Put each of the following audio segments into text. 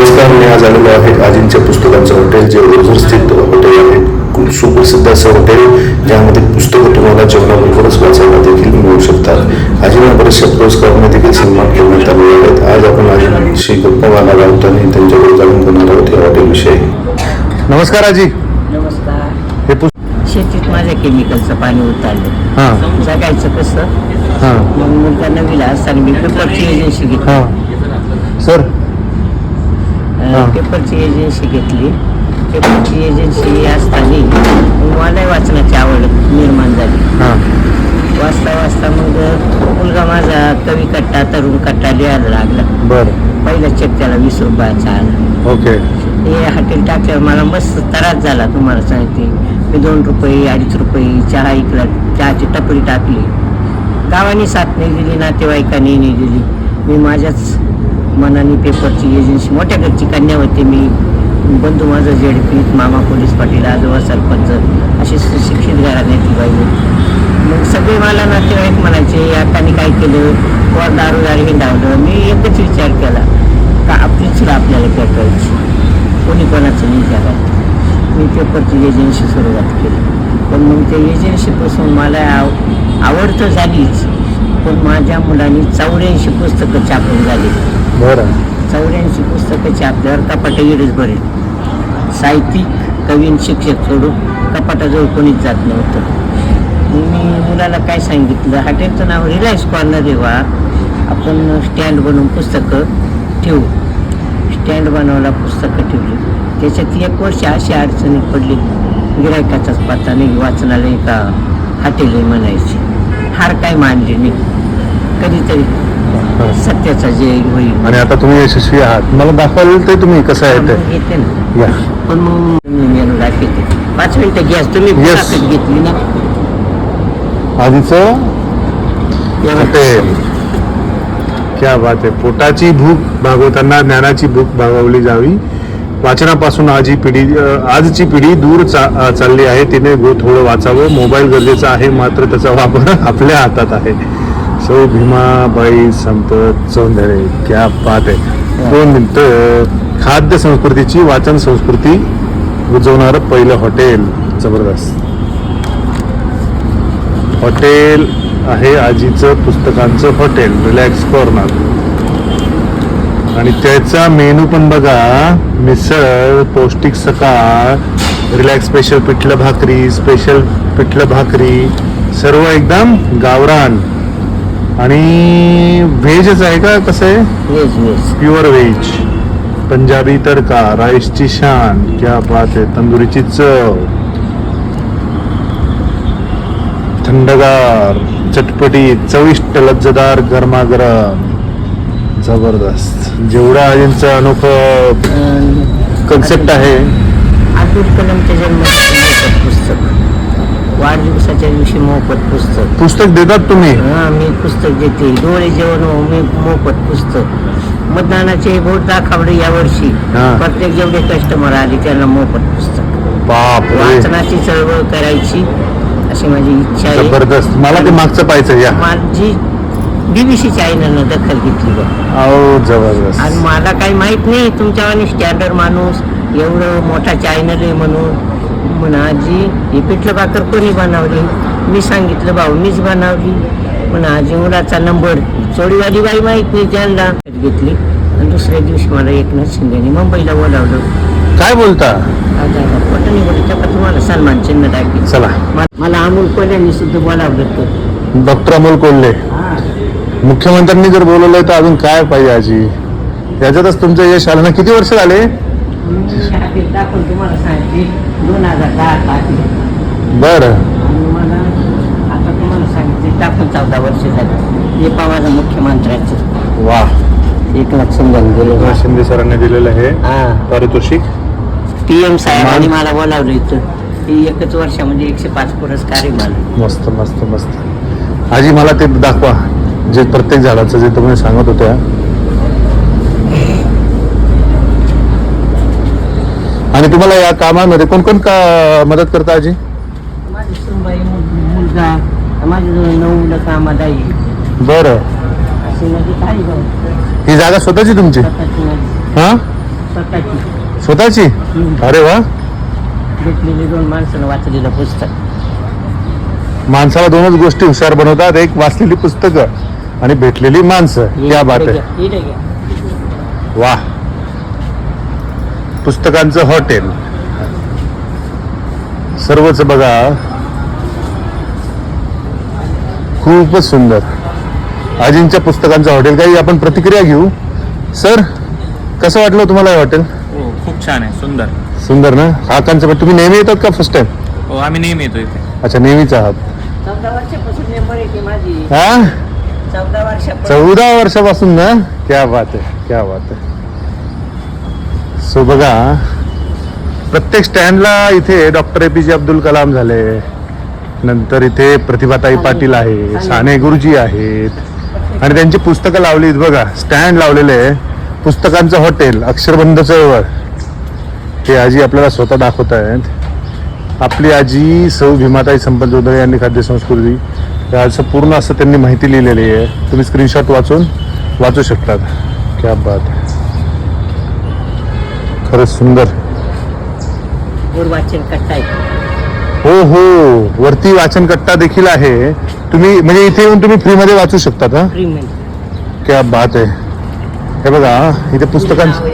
नमस्कार मी आज आलेलो आहे आजींच्या पुस्तकांचं हॉटेल जे ओझर स्थित हॉटेल आहे खूप सुप्रसिद्ध असं हॉटेल ज्यामध्ये पुस्तकं तुम्हाला जेवणाबरोबरच वाचायला देखील मिळू शकतात. आजींना बरेचशा पुरस्कारांनी देखील सन्मान करण्यात आलेले आहेत आज आपण आजींशी गप्पा मारणार आहोत आणि त्यांच्याकडे जाणून घेणार आहोत या हॉटेलविषयी. नमस्कार आजी. नमस्कार. हे पुस्तक शेतीत माझ्या केमिकलचं पाणी उतरलं. हां. जगायचं कसं? हां. मग मुलगा नवीला असताना मी पेपरची एजन्सी घेतली. सर. पेपरची एजन्सी घेतली. पेपरची एजन्सी असताना मलाही वाचनाची आवड निर्माण झाली. हां. वाचता वाचता मग मुलगा माझा कवी कट्टा तरुण कट्टा लिहायला लागला. बरं. पहिला चेक त्याला वीस रुपयाचा आला. ओके. हे हॉटेल टाकल्यावर मला मस्त त्रास झाला. तुम्हाला सांगते. मी दोन रुपये अडीच रुपये चहा इकला चहाची टपरी टाकली. गावाने साथ नाही दिली नातेवाईकांनी नाही दिली. मी माझ्याच मनाने पेपरची एजन्सी मोठ्या घरची कन्या होते मी. बंधू माझं जेडपीत मामा पोलीस पाटील आजोबा सरपंच अशी सुशिक्षित घराण्याची बाई मग सगळे मला नातेवाईक म्हणायचे आताने काय केलं? वर दारोदार हिंडावलं मी एकच विचार केला का आपलीच आपल्याला आपल्याला पेटवायची? कोणी कोणाचं नाही जगात मी पेपरची एजन्सी सुरुवात केली. पण मग त्या एजन्सीपासून मला आव आवड तर झालीच पण माझ्या मुलांनी चौऱ्याऐंशी पुस्तकं छापून झाली. बरं. चौऱ्याऐंशी पुस्तकाची आपल्यावर कपाट भरेल साहित्यिक कवीन शिक्षक सोडून कपाटाजवळ कोणीच जात नव्हतं. मी मुलाला काय सांगितलं? हॉटेलचं नाव रिलायन्स कॉर्नर देवा आपण स्टँड बनवून पुस्तकं ठेवू. स्टँड बनवला पुस्तकं ठेवली. त्याच्यात एक वर्ष अशी अडचणी पडली. गिरायकाचाच पत्ता नाही वाचनालय का हॉटेल म्हणायची. हार काय मानली नाही कधीतरी सत्याचा जे होईल. आणि आता तुम्ही यशस्वी आहात. मला दाखवाल ते तुम्ही कसं आहे ते. मग येते ना. या. पण मग मी मेनू दाखवते. पाच मिनिटं गॅस तुम्ही Yes. घेतली ना? आधीचं? क्या बात आहे. पोटाची भूक भागवताना ज्ञानाची भूक भागवली जावी. वाचनापासून आज ही पिढी अ, आजची पिढी दूर चा, अ, चालली आहे. तिने गो थोडं वाचावं. मोबाईल गरजेचा आहे मात्र त्याचा वापर आपल्या हातात आहे. सौ भीमाबाई संत सौंदर्य क्या बात आहे दोन मिनिटं खाद्य संस्कृतीची वाचन संस्कृती रुजवणारं पहिलं हॉटेल जबरदस्त. हॉटेल आहे आजीचं पुस्तकांचं हॉटेल रिलॅक्स कॉर्नर आणि त्याचा मेनू पण बघा मिसळ पौष्टिक सकाळ रिलॅक्स स्पेशल पिठलं भाकरी स्पेशल पिठलं भाकरी सर्व एकदम गावरान. आणि व्हेजच आहे का कसं? आहे veg veg pure veg Punjabi tadka राईसची शान क्या बात आहे तंदुरीची चव. थंडगार चटपटीत चविष्ट लज्जदार गरमागरम. जबरदस्त. जेवढा आजींचं अनोखं कन्सेप्ट आहे. अब्दुल कलामच्या जन्माचं मोफत पुस्तक वाढदिवसाच्या दिवशी मोफत पुस्तक. पुस्तक देतात तुम्ही? हा मी पुस्तक देते. डोळे जेवण हो, मी मोफत पुस्तक. मतदानाचे बोट दाखवले यावर्षी हा. प्रत्येक जेवढे कस्टमर आले त्यांना मोफत पुस्तक. बाप वाचनाची चळवळ करायची अशी माझी इच्छा आहे. जबरदस्त. मला ते मागचं पाहिजे या. माझी बीबीसी चॅनलनं दखल घेतली बघ. अहो जबरदस्त. आणि मला काही माहीत नाही तुमच्यावानी स्टँडर्ड माणूस एवढं मोठा चॅनल आहे म्हणून. म्हणा आजी ही पिठलं भाकर कोणी बनवली? मी सांगितलं भाऊ मीच बनवली. म्हणा आजी मुलाचा नंबर चोडीवाली बाई माहीत नाही त्यांना. घेतली. आणि दुसऱ्या दिवशी मला एकनाथ शिंदेने मुंबईला बोलावलं. काय बोलता? तुम्हाला सन्मान चिन्ह दाखल चला. मला अमोल कोल्यांनी सुद्धा बोलावलं डॉक्टर अमोल कोल्हे. मुख्यमंत्र्यांनी जर बोलवलंय तर अजून काय पाहिजे आजी? याच्यातच तुमचं यश आलं. ना किती वर्ष झाले? तुम्हाला दोन हजार दहा टाकले बर. आणि मला आता तुम्हाला सांगितले टाकून चौदा वर्ष झाली हे पवार मुख्यमंत्र्याचं वा शिंदे गेले शिंदे सरांनी दिलेलं आहे. हा. पारितोषिक. पी एम साहेबांनी मला बोलावलं इथं. ही एकच वर्षामध्ये एकशे पाच पुरस्कार आहे मला मस्त मस्त मस्त. आजी मला ते दाखवा. जे प्रत्येक झाडाचं जे तुम्ही सांगत होत्या आणि तुम्हाला या कामामध्ये कोण कोण का मदत करता आजी? माझी सुनबाई मुल- मुलगा माझ्याजवळ नऊ मुलं कामाला आहे बरं. अशी माझी काही भाऊ. ही जागा स्वतःची तुमची? स्वतःची माझी. हा? स्वतःची. स्वतःची? अरे वा. भेटलेली दोन माणसानं वाचलेलं पुस्तक. माणसाला दोनच गोष्टी हुशार बनवतात एक वाचलेली पुस्तकं आणि भेटलेली माणसं. या बात आहे. इकडे घ्या. वा. पुस्तकांचं हॉटेल. सर्वच बघा. खूपच सुंदर. आजींच्या पुस्तकांचं हॉटेल. काही आपण प्रतिक्रिया घेऊ? सर कसं वाटलं तुम्हाला हे हॉटेल? हो खूप छान आहे सुंदर. सुंदर ना? हा कन्सेप्ट तुम्ही नेहमी येतात का फर्स्ट टाइम हो आम्ही नेहमी येतो इथे. अच्छा नेहमीच आहात. चौदा वर्षापासून मेंबर येते माझी. हा? चौदा वर्षापासून. चौदा वर्षापासून ना? क्या बात आहे क्या बात आहे. सो बघा प्रत्येक स्टँडला इथे डॉक्टर ए पी जे अब्दुल कलाम झाले. नंतर इथे प्रतिभाताई पाटील आहे साने गुरुजी. आहेत. आणि त्यांची पुस्तकं लावलीत बघा स्टँड लावलेले पुस्तकांचं हॉटेल अक्षरबंध चळवळ हे आजी आपल्याला स्वतः दाखवत आहेत. आपली आजी सौ भीमाताई संपत जोदळे यांनी खाद्यसंस्कृती या असं पूर्ण असं त्यांनी माहिती लिहिलेली आहे. तुम्ही स्क्रीनशॉट वाचून वाचू शकतात. क्या बात आहे. खरंच सुंदर. वाचन कट्टा हो हो. वरती वाचन कट्टा देखील आहे. तुम्ही म्हणजे इथे येऊन तुम्ही फ्रीमध्ये वाचू शकतात हा? फ्री मध्ये क्या बात आहे. हे बघा इथे पुस्तकांचं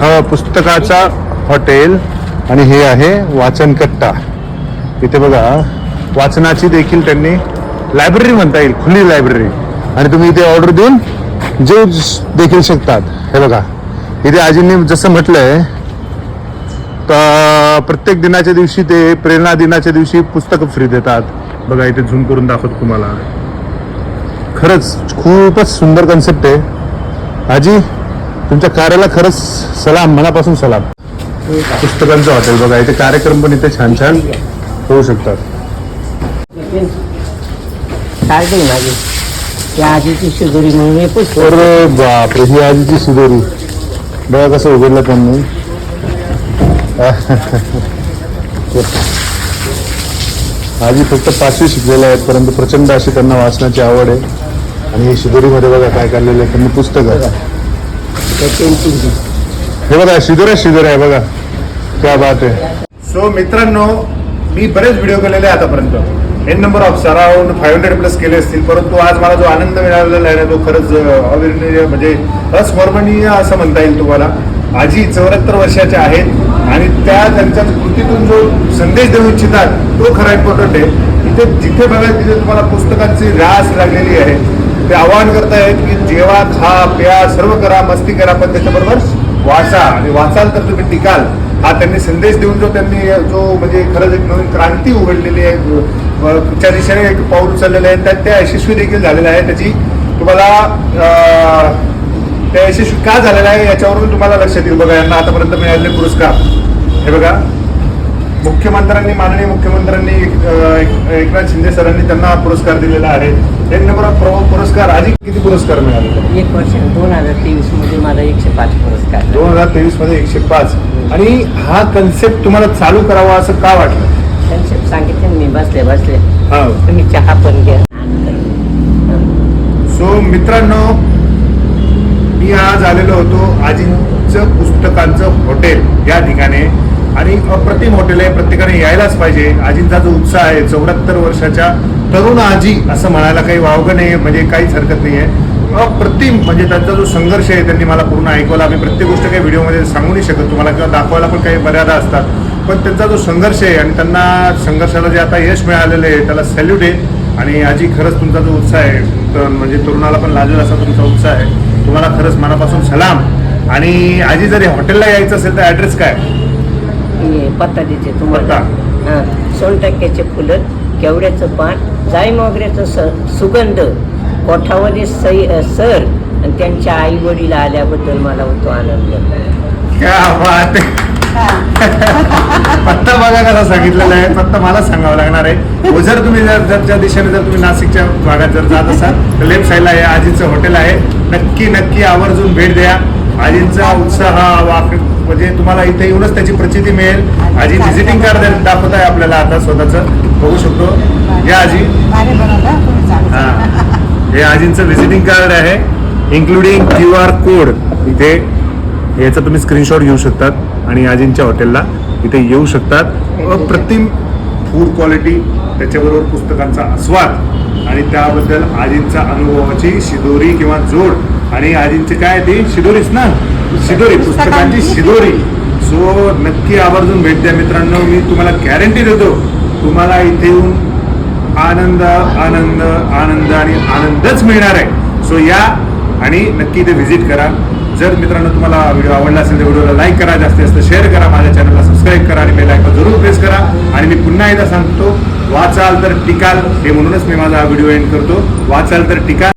हा पुस्तकाचा हॉटेल आणि हे आहे वाचन कट्टा. इथे बघा वाचनाची देखील त्यांनी लायब्ररी म्हणता येईल खुली लायब्ररी. आणि तुम्ही इथे ऑर्डर देऊन जेऊ देखील शकतात. हे बघा. इथे आजींनी जसं म्हटलंय तर प्रत्येक दिनाच्या दिवशी ते प्रेरणा दिनाच्या दिवशी पुस्तकं फ्री देतात. बघा इथे झूम करून दाखवतो तुम्हाला. खरंच खूपच सुंदर कन्सेप्ट आहे. आजी तुमच्या कार्याला खरंच सलाम मनापासून सलाम. पुस्तकांचं हॉटेल बघा इथे कार्यक्रम पण इथे छान छान होऊ शकतात. माझी त्या आजीची म्हणून हे अरे बापरे ही आजीची सुधोरी बघा कसं उघडलं त्यांनी आजी फक्त पाचवी शिकलेल्या आहेत परंतु प्रचंड अशी त्यांना वाचनाची आवड आहे. आणि ही शिदोरीमध्ये बघा काय काढलेलं आहे त्यांनी पुस्तक आहे. हे बघा शिदोऱ्या शिदोऱ्या आहे बघा. क्या बात आहे. सो मित्रांनो मी बरेच व्हिडिओ केलेले आहे आतापर्यंत. N number of around five hundred plus केले असतील परंतु आज मला जो आनंद मिळालेला आहे ना तो खरंच अं, म्हणजे अस्मरणीय असं म्हणता येईल तुम्हाला. आजी चौऱ्याहत्तर वर्षाच्या आहेत आणि त्या त्यांच्या कृतीतून जो संदेश देऊ इच्छितात तो खरा इम्पॉर्टंट आहे. इथे जिथे बघा तिथे तुम्हाला पुस्तकांची रास लागलेली आहे. ते आवाहन करतायत की जेवा खा प्या सर्व करा मस्ती करा पण त्याच्याबरोबर वाचा. आणि वाचाल तर तुम्ही टिकाल. हा त्यांनी संदेश देऊन जो त्यांनी जो म्हणजे खरंच एक नवीन क्रांती उघडलेली आहे त्या दिशेने एक पाऊल उचललेलं आहे. त्यात त्या यशस्वी देखील झालेलं आहे त्याची तुम्हाला त्या यशस्वी का झालेला आहे याच्यावरून तुम्हाला लक्षात येईल बघा यांना. आतापर्यंत मिळालेले पुरस्कार. हे बघा. मुख्यमंत्र्यांनी माननीय मुख्यमंत्र्यांनी एकनाथ शिंदे सरांनी त्यांना पुरस्कार दिलेला आहे. एक नंबर पुरस्कार. आधी किती पुरस्कार मिळाले? एक वर्ष. दोन हजार तेवीसमध्ये मला एकशे पाच पुरस्कार. दोन हजार तेवीसमध्ये एकशे पाच. आणि हा कन्सेप्ट तुम्हाला चालू करावा असं का वाटलं? कन्सेप्ट सांगितले मी बसले बसले. हा. तुम्ही चहा पण घ्या. सो मित्रांनो मी आज आलेलो होतो आजींचं पुस्तकांचं हॉटेल या ठिकाणी. आणि अप्रतिम हॉटेल आहे प्रत्येकाने यायलाच पाहिजे. आजींचा जो उत्साह आहे चौऱ्याहत्तर वर्षाच्या तरुण आजी असं म्हणायला काही वावगं नाही म्हणजे काहीच हरकत नाही आहे. अप्रतिम म्हणजे त्यांचा जो संघर्ष आहे त्यांनी मला पूर्ण ऐकवला. आम्ही प्रत्येक गोष्ट काही व्हिडिओमध्ये सांगू नाही शकत. तुम्हाला किंवा दाखवायला पण काही मर्यादा असतात. पण त्यांचा जो संघर्ष आहे आणि त्यांना संघर्षाला जे आता यश मिळालेलं आहे त्याला सॅल्यूट आहे. आणि आजी खरंच तुमचा जो उत्साह आहे तर म्हणजे तरुणाला पण लाजेल असा तुमचा उत्साह आहे. तुम्हाला खरंच मनापासून सलाम. आणि आजी जर हॉटेलला यायचं असेल तर ॲड्रेस काय? पत्ता देते तुम्हाला. हा सोनटक्क्याचे फुलं केवड्याचं पान जाई मोगऱ्याचं स सुगंध कोठावरील सई सर आणि त्यांच्या आई वडील आल्याबद्दल मला होतो आनंद. क्या बात आहे. पत्ता बघा कसा सांगितलेला आहे. पत्ता मला सांगावा लागणार आहे. व जर तुम्ही जर जरच्या दिशेने जर तुम्ही नाशिकच्या भागात जर जात असाल तर लेफ्ट साईडला हे आजीचं हॉटेल आहे. नक्की नक्की आवर्जून भेट द्या. आजींचा उत्साह वाक म्हणजे तुम्हाला इथे येऊनच त्याची प्रचिती मिळेल. आजी व्हिजिटिंग कार्ड दाखवत आहे आपल्याला आता स्वतःचं. बघू शकतो. या आजी. हा. हे आजींचं व्हिजिटिंग कार्ड आहे इन्क्लुडिंग क्यू आर कोड इथे याचा तुम्ही स्क्रीनशॉट घेऊ शकतात आणि आजींच्या हॉटेलला इथे येऊ शकतात. अप्रतिम फूड क्वालिटी त्याच्याबरोबर पुस्तकांचा आस्वाद आणि त्याबद्दल आजींचा अनुभवाची शिदोरी किंवा जोड. आणि आजींची काय ती? शिदोरीच ना? शिदोरी पुस्तकांची शिदोरी. सो नक्की आवर्जून भेट द्या मित्रांनो. मी तुम्हाला गॅरंटी देतो तुम्हाला इथे येऊन आनंद आनंद आनंद आणि आनंदच मिळणार आहे. सो या आणि नक्की इथे व्हिजिट करा. जर मित्रांनो तुम्हाला व्हिडिओ आवडला असेल तर व्हिडिओला लाईक करा जास्तीत जास्त शेअर करा माझ्या चॅनलला सबस्क्राईब करा आणि बेल आयकॉन जरूर प्रेस करा. आणि मी पुन्हा एकदा सांगतो वाचाल तर टिकाल हे म्हणूनच मी माझा व्हिडिओ एंड करतो. वाचाल तर टिकाल.